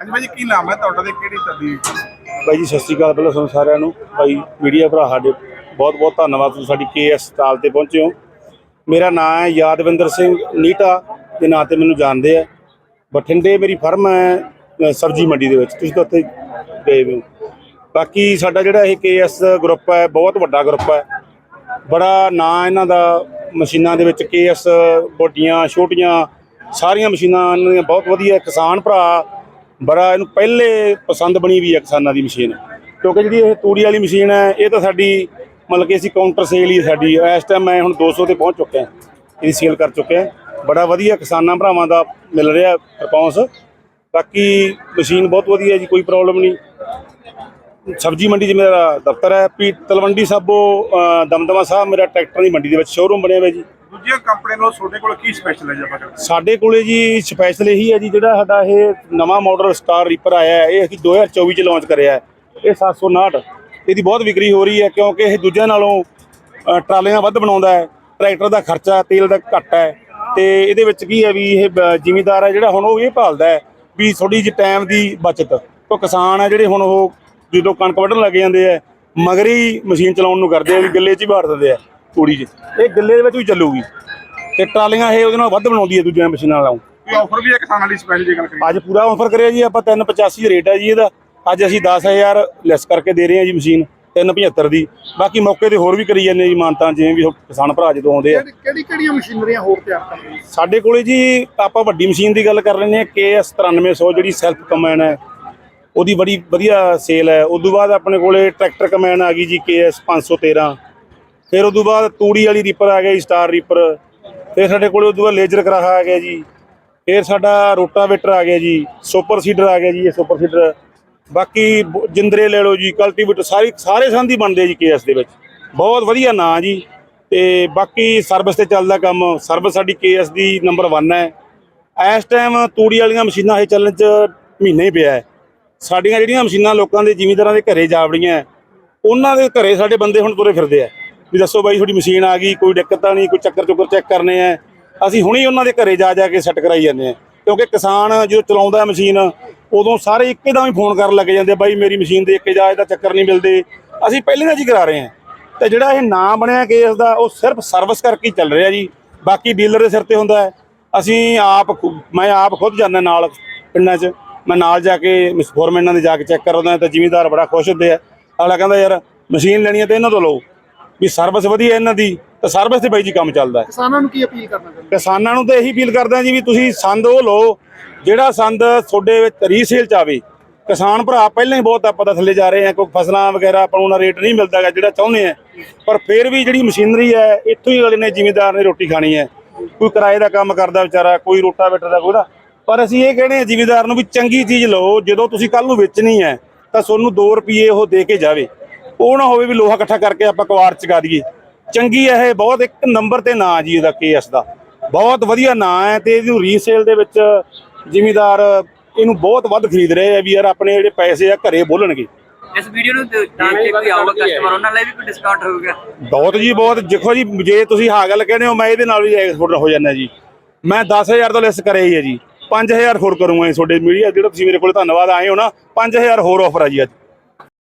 ਹਾਂਜੀ ਭਾਈ ਜੀ ਕੀ ਨਾਮ ਹੈ ਤੁਹਾਡਾ ਤੇ ਕਿਹੜੀ ਤਬਦੀਲੀ ਬਾਈ ਜੀ ਸਤਿ ਸ਼੍ਰੀ ਅਕਾਲ ਪਹਿਲਾਂ ਤੁਹਾਨੂੰ ਸਾਰਿਆਂ ਨੂੰ। ਬਾਈ ਮੀਡੀਆ ਭਰਾ ਸਾਡੇ ਬਹੁਤ ਬਹੁਤ ਧੰਨਵਾਦ ਤੁਸੀਂ ਸਾਡੀ ਕੇਐਸ ਸਟਾਲ ਤੇ ਪਹੁੰਚੇ ਹੋ। ਮੇਰਾ ਨਾਮ ਹੈ ਯਾਦਵਿੰਦਰ ਸਿੰਘ ਨੀਟਾ ਦੇ ਨਾਂ ਤੇ ਮੈਨੂੰ ਜਾਣਦੇ ਆ। ਬਠਿੰਡੇ ਮੇਰੀ ਫਰਮ ਹੈ ਅ, ਸਬਜ਼ੀ ਮੰਡੀ ਦੇ ਵਿੱਚ। ਤੁਸੀਂ ਤਾਂ ਉੱਥੇ ਗਏ ਹੋ। ਬਾਕੀ ਸਾਡਾ ਜਿਹੜਾ ਇਹ ਕੇਐਸ ਗਰੁੱਪ ਹੈ ਬਹੁਤ ਵੱਡਾ ਗਰੁੱਪ ਹੈ। ਬੜਾ ਨਾਂ ਇਹਨਾਂ ਦਾ ਮਸ਼ੀਨਾਂ ਦੇ ਵਿੱਚ ਕੇਐਸ ਵੱਡੀਆਂ ਛੋਟੀਆਂ ਸਾਰੀਆਂ ਮਸ਼ੀਨਾਂ ਇਹਨਾਂ ਦੀਆਂ। ਬਹੁਤ ਵਧੀਆ ਕਿਸਾਨ ਭਰਾ ਬੜਾ ਇਹਨੂੰ ਪਹਿਲੇ ਪਸੰਦ ਬਣੀ ਵੀ ਹੈ ਕਿਸਾਨਾਂ ਦੀ ਮਸ਼ੀਨ। ਕਿਉਂਕਿ ਜਿਹੜੀ ਇਹ ਤੂੜੀ ਵਾਲੀ ਮਸ਼ੀਨ ਹੈ, ਇਹ ਤਾਂ ਸਾਡੀ ਮਤਲਬ ਕਿ ਅਸੀਂ ਕਾਊਂਟਰ ਸੇਲ ਹੀ ਸਾਡੀ। ਇਸ ਟਾਈਮ ਮੈਂ ਹੁਣ 200 ਤੇ ਪਹੁੰਚ ਚੁੱਕਿਆ ਇਹਦੀ ਸੇਲ ਕਰ ਚੁੱਕਿਆ ਬੜਾ ਵਧੀਆ ਕਿਸਾਨਾਂ ਭਰਾਵਾਂ ਦਾ ਮਿਲ ਰਿਹਾ ਰਿਸਪੌਂਸ ਬਾਕੀ ਮਸ਼ੀਨ ਬਹੁਤ ਵਧੀਆ ਜੀ, ਕੋਈ ਪ੍ਰੋਬਲਮ ਨਹੀਂ। ਸਬਜ਼ੀ ਮੰਡੀ 'ਚ ਮੇਰਾ ਦਫ਼ਤਰ ਹੈ। ਪੀ ਤਲਵੰਡੀ ਸਾਬੋ ਦਮਦਮਾ ਸਾਹਿਬ, ਮੇਰਾ ਟਰੈਕਟਰ ਦੀ ਮੰਡੀ ਦੇ ਵਿੱਚ ਸ਼ੋਰੂਮ ਬਣਿਆ ਹੋਇਆ ਜੀ। ਦੂਜੀਆਂ ਕੰਪਨੀਆਂ ਨਾਲੋਂ ਤੁਹਾਡੇ ਕੋਲ ਕੀ ਸਪੈਸ਼ਲ ਹੈ ਜੀ ਆਪਾਂ ਕਰਦੇ ਸਾਡੇ ਕੋਲੇ ਜੀ ਸਪੈਸ਼ਲ ਇਹੀ ਹੈ ਜੀ ਜਿਹੜਾ ਸਾਡਾ ਇਹ ਨਵਾਂ ਮਾਡਲ ਸਟਾਰ ਰੀਪਰ ਆਇਆ ਹੈ ਇਹ ਅਸੀਂ 2024 ਚ ਲਾਂਚ ਕਰਿਆ ਹੈ। ਇਹ 759 ਇਹਦੀ ਬਹੁਤ ਵਿਕਰੀ ਹੋ ਰਹੀ ਹੈ ਕਿਉਂਕਿ ਇਹ ਦੂਜਿਆਂ ਨਾਲੋਂ ਅ, ਟਰਾਲੀਆਂ ਵੱਧ ਬਣਾਉਂਦਾ ਹੈ ਟਰੈਕਟਰ ਦਾ ਖਰਚਾ ਤੇਲ ਦਾ ਘੱਟ ਹੈ। ਤੇ ਇਹਦੇ ਵਿੱਚ ਕੀ ਹੈ ਵੀ ਇਹ ਬ- ਜ਼ਿਮੀਂਦਾਰ ਹੈ ਜਿਹੜਾ ਹੁਣ ਉਹ ਇਹ ਭਾਲਦਾ ਹੈ ਵੀ ਥੋੜੀ ਜਿਹੀ ਟਾਈਮ ਦੀ ਬਚਤ। ਤੋਂ ਕਿਸਾਨ ਹੈ ਜਿਹੜੇ ਹੁਣ ਉਹ ਜਦੋਂ ਕਣਕ ਵੱਢਣ ਲੱਗ ਜਾਂਦੇ ਆ ਮਗਰੀ ਮਸ਼ੀਨ ਚਲਾਉਣ ਨੂੰ ਕਰਦੇ ਆ ਵੀ ਗੱਲੇ 'ਚ ਹੀ ਭਾਰ ਦਿੰਦੇ ਆ। ਤੂੜੀ 'ਚ ਇਹ ਗੱਲੇ ਦੇ ਵਿੱਚ ਵੀ ਚੱਲੂਗੀ। ਤੇ ਟਰਾਲੀਆਂ ਇਹ ਉਹਦੇ ਨਾਲ ਵੱਧ ਬਣਾਉਂਦੀ ਹੈ ਦੂਜੀਆਂ ਮਸ਼ੀਨਾਂ ਨਾਲੋਂ। ਕੋਈ ਆਫਰ ਵੀ ਹੈ ਕਿਸਾਨਾਂ ਲਈ ਸਪੈਸ਼ਲ ਜੇ ਗੱਲ ਕਰੀਏ। ਅੱਜ ਪੂਰਾ ਆਫਰ ਕਰਿਆ ਜੀ ਆਪਾਂ 385 ਰੇਟ ਹੈ ਜੀ ਇਹਦਾ। ਅੱਜ ਅਸੀਂ 10000 ਲੈਸ ਕਰਕੇ ਦੇ ਰਹੇ ਹਾਂ ਜੀ ਮਸ਼ੀਨ 375 ਦੀ। ਬਾਕੀ ਮੌਕੇ ਤੇ ਹੋਰ ਵੀ ਕਰੀ ਜਾਂਦੇ ਜੀ ਮਾਨਤਾਂ ਜਿਵੇਂ ਵੀ ਕਿਸਾਨ ਭਰਾ ਜਦੋਂ ਆਉਂਦੇ ਆ। ਕਿਹੜੀ ਕਿਹੜੀਆਂ ਮਸ਼ੀਨਰੀਆਂ ਹੋਰ ਤਿਆਰ ਕਰਦੇ ਸਾਡੇ ਕੋਲੇ ਜੀ ਆਪਾਂ ਵੱਡੀ ਮਸ਼ੀਨ ਦੀ ਗੱਲ ਕਰ ਲੈਂਦੇ ਹਾਂ KS 9300 ਜਿਹੜੀ ਸੈਲਫ ਕਮੈਨ ਹੈ। ਉਹਦੀ ਬੜੀ ਵਧੀਆ ਸੇਲ ਹੈ। ਉਸ ਤੋਂ ਬਾਅਦ ਆਪਣੇ ਕੋਲੇ ਟਰੈਕਟਰ ਕਮੈਨ ਆ ਗਈ ਜੀ KS 513 ਫਿਰ ਉਸ ਤੋਂ ਬਾਅਦ ਤੂੜੀ ਵਾਲੀ ਰੀਪਰ ਆ ਗਿਆ ਜੀ ਸਟਾਰ ਰੀਪਰ ਫਿਰ ਸਾਡੇ ਕੋਲ ਉਸ ਤੋਂ ਬਾਅਦ ਲੇਜ਼ਰ ਕਰਾਹਾ ਆ ਗਿਆ ਜੀ। ਫਿਰ ਸਾਡਾ ਰੋਟਾਵੇਟਰ ਆ ਗਿਆ ਜੀ ਸੁਪਰ ਸੀਡਰ ਆ ਗਿਆ ਜੀ ਇਹ ਸੁਪਰ ਸੀਡਰ ਬਾਕੀ ਜਿੰਦਰੇ ਲੈ ਲਓ ਜੀ ਕਲਟੀਵੇਟਰ ਸਾਰੀ ਸਾਰੇ ਸੰਧੀ ਬਣਦੇ ਜੀ KS ਦੇ ਵਿੱਚ। ਬਹੁਤ ਵਧੀਆ ਨਾਂ ਜੀ। ਤੇ ਬਾਕੀ ਸਰਵਿਸ ਤੇ ਚੱਲਦਾ ਕੰਮ ਸਰਵਿਸ ਸਾਡੀ KS ਦੀ ਨੰਬਰ 1 ਹੈ। ਇਸ ਟਾਈਮ ਤੂੜੀ ਵਾਲੀਆਂ ਮਸ਼ੀਨਾਂ ਇਹ ਚੱਲਣ ਚ ਮਹੀਨੇ ਹੀ ਪਿਆ ਸਾਡੀਆਂ ਜਿਹੜੀਆਂ ਮਸ਼ੀਨਾਂ ਲੋਕਾਂ ਦੇ ਜ਼ਿਮੀਂਦਾਰਾਂ ਦੇ ਘਰੇ ਜਾ ਵੜੀਆਂ ਉਹਨਾਂ ਦੇ ਘਰੇ ਸਾਡੇ ਬੰਦੇ ਹੁਣ ਤੁਰੇ ਫਿਰਦੇ ਆ। ਵੀ ਦੱਸੋ ਬਾਈ, ਤੁਹਾਡੀ ਮਸ਼ੀਨ ਆ ਗਈ, ਕੋਈ ਦਿੱਕਤ ਤਾਂ ਨਹੀਂ, ਕੋਈ ਚੱਕਰ ਚੁੱਕਰ ਚੈੱਕ ਕਰਨੇ ਆ। ਅਸੀਂ ਹੁਣੇ ਉਹਨਾਂ ਦੇ ਘਰੇ ਜਾ ਜਾ ਕੇ ਸੈੱਟ ਕਰਾਈ ਜਾਂਦੇ ਆ। ਕਿਉਂਕਿ ਕਿਸਾਨ ਜਦੋਂ ਚਲਾਉਂਦਾ ਮਸ਼ੀਨ, ਉਦੋਂ ਸਾਰੇ ਇੱਕੇ ਦਮ ਹੀ ਫੋਨ ਕਰਨ ਲੱਗ ਜਾਂਦੇ ਬਾਈ, ਮੇਰੀ ਮਸ਼ੀਨ ਦੇ ਇੱਕ ਜਾ, ਇਹਦਾ ਚੱਕਰ ਨਹੀਂ ਮਿਲਦੇ। ਅਸੀਂ ਪਹਿਲੇ ਦਾ ਜੀ ਕਰਾ ਰਹੇ ਹਾਂ ਤੇ ਜਿਹੜਾ ਇਹ ਨਾਂ ਬਣਿਆ ਕੇਸ ਦਾ, ਉਹ ਸਿਰਫ ਸਰਵਿਸ ਕਰਕੇ ਹੀ ਚੱਲ ਰਿਹਾ ਜੀ। ਬਾਕੀ ਡੀਲਰ ਦੇ ਸਿਰ ਤੇ ਹੁੰਦਾ ਹੈ। ਅਸੀਂ ਆਪ ਖੁ- ਮੈਂ ਆਪ ਖੁਦ ਜਾਂਦਾ ਨਾਲ ਪਿੰਡਾਂ 'ਚ। ਮੈਂ ਨਾਲ ਜਾ ਕੇ ਫੋਰਮੈਨਾਂ ਦੇ ਜਾ ਕੇ ਚੈੱਕ ਕਰਦਾ ਤਾਂ ਜ਼ਿਮੀਦਾਰ ਬੜਾ ਖੁਸ਼ ਹੁੰਦੇ ਆ। ਅਗਲਾ ਕਹਿੰਦਾ, ਯਾਰ, ਮਸ਼ੀਨ ਲੈਣੀ ਹੈ ਤੇ ਇਹਨਾਂ ਤੋਂ ਲਓ। ਵੀ ਸਰਵਿਸ ਵਧੀਆ ਇਹਨਾਂ ਦੀ ਤਾਂ ਸਰਵਿਸ ਤੇ ਬਾਈ ਜੀ ਕੰਮ ਚੱਲਦਾ ਹੈ। ਕਿਸਾਨਾਂ ਨੂੰ ਕੀ ਅਪੀਲ ਕਰਨਾ ਚਾਹੁੰਦੇ ਕਿਸਾਨਾਂ ਨੂੰ ਤਾਂ ਇਹੀ ਫੀਲ ਕਰਦਾ ਜੀ ਵੀ ਤੁਸੀਂ ਸੰਦ ਉਹ ਲਓ ਜਿਹੜਾ ਸੰਦ ਤੁਹਾਡੇ ਵਿੱਚ ਰੀਸੇਲ ਚ ਆਵੇ। ਕਿਸਾਨ ਭਰਾ ਪਹਿਲਾਂ ਹੀ ਬਹੁਤ ਆਪਾਂ ਤਾਂ ਥੱਲੇ ਜਾ ਰਹੇ ਆ ਕੋਈ ਫਸਲਾਂ ਵਗੈਰਾ ਆਪਾਂ ਨੂੰ ਉਹਨਾਂ ਰੇਟ ਨਹੀਂ ਮਿਲਦਾ ਗਾ ਜਿਹੜਾ ਚਾਹੁੰਦੇ ਆ ਪਰ ਫਿਰ ਵੀ ਜਿਹੜੀ ਮਸ਼ੀਨਰੀ ਹੈ ਇੱਥੋਂ ਹੀ ਅਗਲੇ ਨੇ ਜ਼ਿਮੀਂਦਾਰ ਨੇ ਰੋਟੀ ਖਾਣੀ ਹੈ। ਕੋਈ ਕਿਰਾਏ ਦਾ ਕੰਮ ਕਰਦਾ ਵਿਚਾਰਾ ਕੋਈ ਰੋਟਾਵੇਟਰ ਦਾ ਕੋਈ ਨਾ ਪਰ ਅਸੀਂ ਇਹ ਕਹਿੰਦੇ ਆ ਜ਼ਿਮੀਂਦਾਰ ਨੂੰ ਵੀ ਚੰਗੀ ਚੀਜ਼ ਲਓ ਜਦੋਂ ਤੁਸੀਂ ਕੱਲ ਨੂੰ ਵੇਚਣੀ ਹੈ ਤਾਂ ਤੁਹਾਨੂੰ 2 ਰੁਪਏ ਉਹ ਦੇ ਕੇ ਜਾਵੇ। ਉਹ ਨਾ ਹੋਵੇ ਵੀ ਲੋਹਾ ਇਕੱਠਾ ਕਰਕੇ ਆਪਾਂ ਕਵਾੜ ਚ ਗਾ ਦਈਏ। ਚੰਗੀ ਹੈ ਇਹ ਬਹੁਤ ਇੱਕ ਨੰਬਰ ਤੇ ਨਾਂ ਜੀ ਇਹਦਾ ਕੇਐਸ ਦਾ। ਬਹੁਤ ਵਧੀਆ ਨਾਂ ਹੈ ਤੇ ਇਹਨੂੰ ਰੀਸੇਲ ਦੇ ਵਿੱਚ ਜ਼ਿਮੀਦਾਰ ਇਹਨੂੰ ਬਹੁਤ ਵੱਧ ਖਰੀਦ ਰਹੇ ਆ ਵੀ ਯਾਰ ਆਪਣੇ ਜਿਹੜੇ ਪੈਸੇ ਆ ਘਰੇ ਬੋਲਣਗੇ। ਇਸ ਵੀਡੀਓ ਨੂੰ ਦੇਖ ਕੇ ਕੋਈ ਆਊਗਾ ਕਸਟਮਰ ਉਹਨਾਂ ਲਈ ਵੀ ਕੋਈ ਡਿਸਕਾਊਂਟ ਹੋਊਗਾ। ਬਹੁਤ ਜੀ ਬਹੁਤ। ਦੇਖੋ ਜੀ ਜੇ ਤੁਸੀਂ ਹਾਂ ਗੱਲ ਕਹਿੰਦੇ ਹੋ ਮੈਂ ਇਹਦੇ ਨਾਲ ਵੀ ਐਕਸਪੋਰਟ ਹੋ ਜਾਂਦਾ ਜੀ। ਮੈਂ 10000 ਤੋਂ ਲੈਸ ਕਰਿਆ ਹੀ ਹੈ ਜੀ। 5000 ਹੋਰ ਕਰੂੰਗਾ ਜੀ ਤੁਹਾਡੇ ਮੀਡੀਆ ਜਿਹੜਾ ਤੁਸੀਂ ਮੇਰੇ ਕੋਲ ਧੰਨਵਾਦ ਆਏ ਹੋ ਨਾ 5000 ਹੋਰ ਆਫਰ ਆ ਜੀ ਅੱਜ।